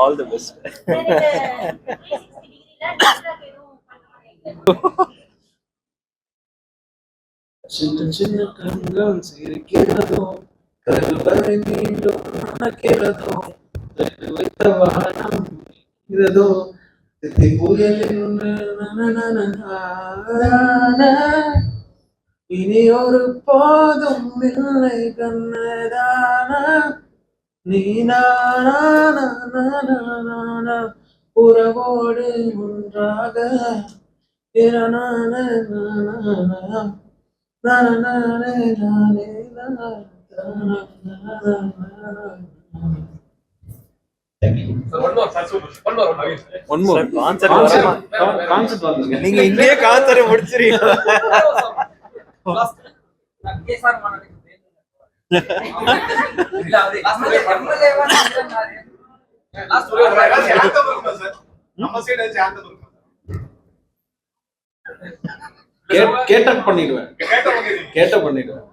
All the best சின்ன சின்ன கண்கள் சிரிக்கிறதோ கருவறை மீண்டும் நடக்கிறதோ வைத்த வானம் இதோ இனி ஒரு போதும் இல்லை கண்ணதான நீ நான உறவோடு ஒன்றாக நானே ஒன் நீங்க இங்கேயே கான்செப்ட் முடிச்சிரீங்க கேட்ட பண்ணிடுவேன். கேட்ட பண்ணிடுவேன்.